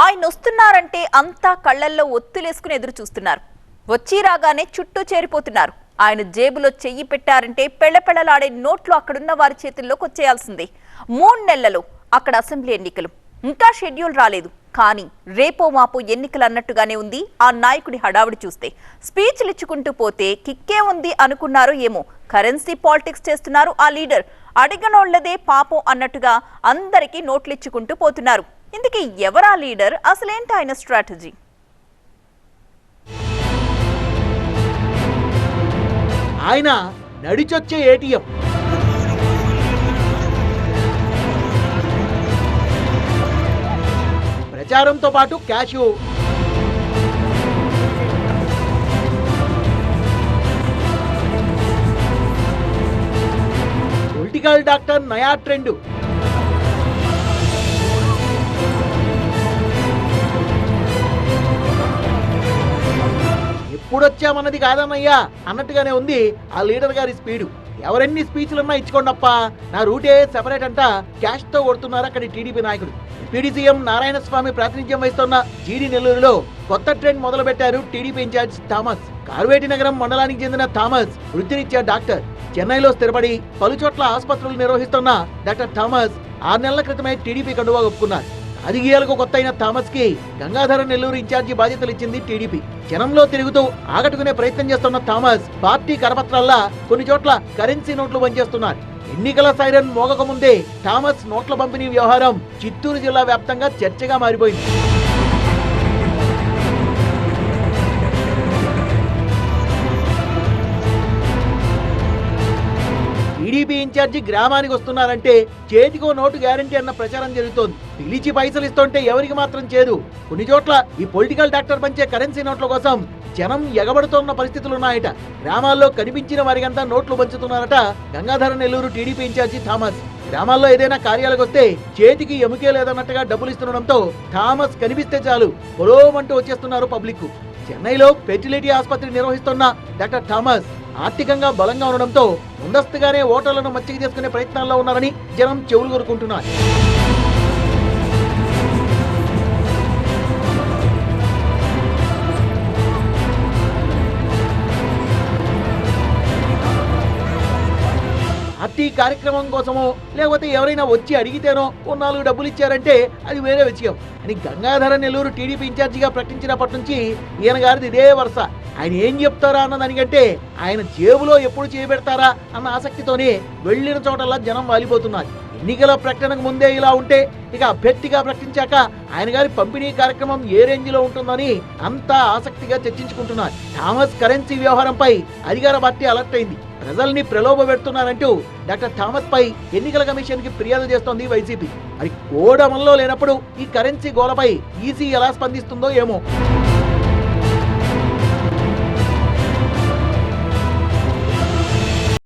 ఆయన వస్తున్నారంటే అంతా కళ్ళల్లో ఒత్తులేసుకుని ఎదురు చూస్తున్నారు వచ్చి రాగానే చుట్టూ చేరిపోతున్నారు. ఆయన జేబులో చెయ్యి పెట్టారంటే పెళ్ళపెళ్ళలాడే నోట్లు అక్కడున్న వారి చేతుల్లోకి వచ్చేయాల్సిందే. మూడు నెలలలో అక్కడ అసెంబ్లీ ఎన్నికలు. ఇంకా షెడ్యూల్ రాలేదు. కానీ రేపో మాపో ఎన్నికలు అన్నట్టుగానే ఉంది. ఆ నాయకుడి హడావుడి చూస్తే. స్పీచ్లు ఇచ్చుకుంటూ పోతే కిక్కే ఉంది అనుకున్నారో ఏమో. కరెన్సీ పాలిటిక్స్ చేస్తున్నారు ఆ లీడర్. అడిగనోళ్ళదే పాపం అన్నట్టుగా అందరికీ నోట్లు ఇచ్చుకుంటూ పోతున్నారు. ఇందుకే ఎవరా లీడర్? అసలేంటి ఆయన స్ట్రాటజీ? ఆయన నడిచొచ్చే ఏటీఎం. ప్రచారంతో పాటు క్యాషు పొలిటికల్ డాక్టర్ నయా ట్రెండ్. ఎప్పుడొచ్చామన్నది కాదన్నయ్యా. అన్నట్టుగానే ఉంది ఆ లీడర్ గారి స్పీడు. ఎవరెన్ని స్పీచ్లున్నా ఇచ్చుకోండప్ప నా రూటే సెపరేట్ అంట క్యాష్తో కొడుతున్నారు అక్కడి టీడీపీ నాయకుడు డిప్యూటీ సీఎం నారాయణ స్వామి ప్రాతినిధ్యం వహిస్తున్న జీడి నెల్లూరులో కొత్త ట్రెండ్ మొదలు పెట్టారు టీడీపీ ఇన్ఛార్జ్ థామస్. కార్వేటి నగరం మండలానికి చెందిన థామస్ వృత్తిరీత్యా డాక్టర్. చెన్నైలో స్థిరపడి పలుచోట్ల ఆసుపత్రులు నిర్వహిస్తున్న డాక్టర్ థామస్ ఆరు నెలల క్రితమే టీడీపీ కండువా ఒప్పుకున్నారు. రాజకీయాలకు కొత్త అయిన థామస్కి గంగాధర నెల్లూరు ఇన్ఛార్జి బాధ్యతలు ఇచ్చింది టీడీపీ. జనంలో తిరుగుతూ ఆకట్టుకునే ప్రయత్నం చేస్తున్న థామస్ పార్టీ కరపత్రాల్లా కొన్ని చోట్ల కరెన్సీ నోట్లు పనిచేస్తున్నారు. ఎన్నికల సైరన్ మోగకముందే థామస్ నోట్ల పంపిణీ వ్యవహారం చిత్తూరు జిల్లా వ్యాప్తంగా చర్చగా మారిపోయింది. టీడీపీ ఇన్ఛార్జి గ్రామానికి వస్తున్నారంటే చేతికో నోటు గ్యారంటీ అన్న ప్రచారం జరుగుతోంది. పిలిచి పైసలు ఇస్తుంటే ఎవరికి మాత్రం చేదు. కొన్ని చోట్ల ఈ పొలిటికల్ డాక్టర్ పంచే కరెన్సీ నోట్ల కోసం జనం ఎగబడుతున్న పరిస్థితులున్నాయట గ్రామాల్లో కనిపించిన వారికంతా నోట్లు పంచుతున్నారట Gangadhara Nellore TDP incharge Thomas. గ్రామాల్లో ఏదైనా కార్యాలకు వస్తే చేతికి ఎముకే లేదన్నట్టుగా డబ్బులు ఇస్తుండడంతో థామస్ కనిపిస్తే చాలు. పొలోమంటూ వచ్చేస్తున్నారు పబ్లిక్ చెన్నైలో ఫెర్టిలిటీ ఆసుపత్రి నిర్వహిస్తున్న డాక్టర్ థామస్ ఆర్థికంగా బలంగా ఉండడంతో ముందస్తుగానే ఓటర్లను మచ్చిక చేసుకునే ప్రయత్నాల్లో ఉన్నారని జనం చెవులు కొరుకుంటున్నారు పార్టీ కార్యక్రమం కోసమో లేకపోతే ఎవరైనా వచ్చి అడిగితేనో ఓ నాలుగు డబ్బులు ఇచ్చారంటే అది వేరే విషయం. అని గంగాధర నెల్లూరు టీడీపీ ఇన్ఛార్జిగా ప్రకటించినప్పటి నుంచి ఈయన గారిది ఇదే వరుస. ఆయన ఏం చెప్తారా అన్న దానికంటే ఆయన జేబులో ఎప్పుడు చేయబెడతారా అన్న ఆసక్తితోనే వెళ్ళిన చోటల్లా జనం వాలిపోతున్నారు. ఎన్నికల ప్రకటనకు ముందే ఇలా ఉంటే ఇక అభ్యర్థిగా ప్రకటించాక ఆయన గారి పంపిణీ కార్యక్రమం ఏ రేంజ్లో ఉంటుందని అంతా ఆసక్తిగా చర్చించుకుంటున్నారు. థామస్ కరెన్సీ వ్యవహారంపై అధికార పార్టీ అలర్ట్ అయింది. ప్రజల్ని ప్రలోభ పెడుతున్నారంటూ డాక్టర్ థామస్ పై ఎన్నికల కమిషన్కి ఫిర్యాదు చేస్తోంది వైసీపీ. మరి కోడ్ అమల్లో లేనప్పుడు ఈ కరెన్సీ గోలపై ఈసీ ఎలా స్పందిస్తుందో ఏమో.